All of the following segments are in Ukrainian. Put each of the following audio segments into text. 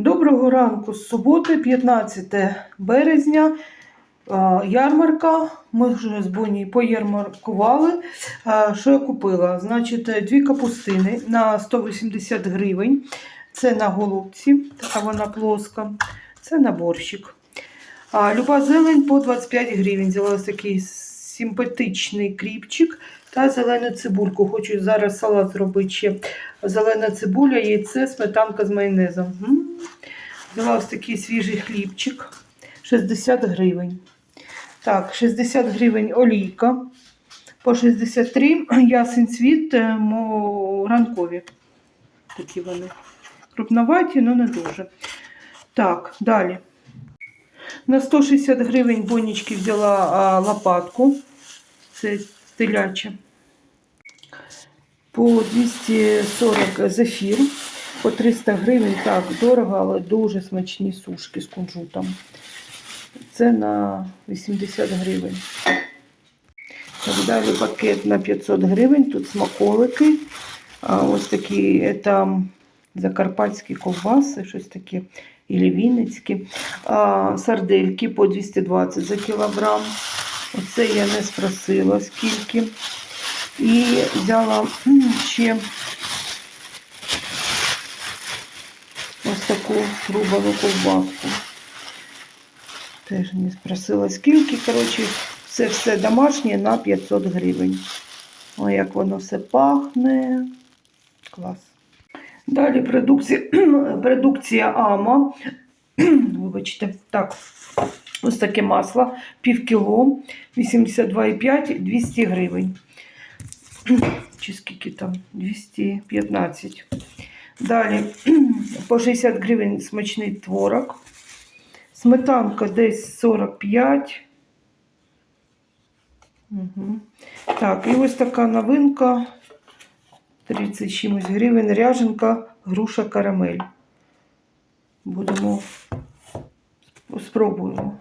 Доброго ранку з суботи, 15 березня. Ярмарка. Ми вже з Боні поярмаркували. Що я купила? Значить, е, дві капустини на 180 гривень. Це на голубці, така вона плоска. Це на борщик. Люба зелень по 25 гривень. Взяла такий симпатичний кріпчик та зелену цибульку. Хочу зараз салат зробити ще. Зелена цибуля, яйце, сметанка з майонезом. М. Взяла ось такий свіжий хлібчик. 60 гривень. Так, 60 гривень олійка. По 63 ясень цвіт е, ранкові. Такі вони. Крупноваті, але не дуже. Так, далі. На 160 гривень бонічки взяла а, лопатку. Це теляча. По 240 зефір. По 300 гривень так дорого, але дуже смачні сушки з кунжутом. Це на 80 гривень. Так, далі пакет на 500 гривень. Тут смаколики. А, ось такі це закарпатські ковбаси, щось таке, і вінницькі. Сардельки по 220 за кілограм. Оце я не спросила скільки. І взяла ще ось таку рубану ковбаску. Теж не спросила скільки. Коротше, все все домашнє на 500 гривень. Ой, як воно все пахне. Клас. Далі продукція, продукція Ама. Вибачте, так, ось таке масло, пів кіло, 82,5, 200 гривень. Чи скільки там? 215. Далі по 60 гривень смачний творог. Сметанка десь 45. Угу. Так, і ось така новинка. 30 чимось гривень. Ряженка, груша, карамель. Будемо спробуємо.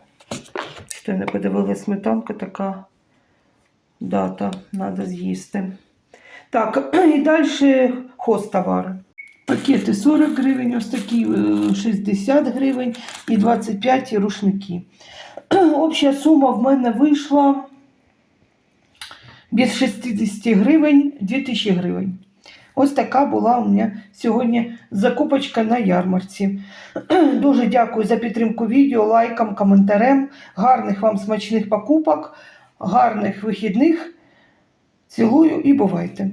Що не подивилася сметанка, така дата, треба з'їсти. Так, і далі хостовари. Пакети 40 гривень, ось такі е, 60 гривень і 25 рушники. Обща сума в мене вийшла без 60 гривень 2000 гривень. Ось така була у мене сьогодні закупочка на ярмарці. Дуже дякую за підтримку відео, лайкам, коментарем. Гарних вам смачних покупок, гарних вихідних. Цілую і бувайте!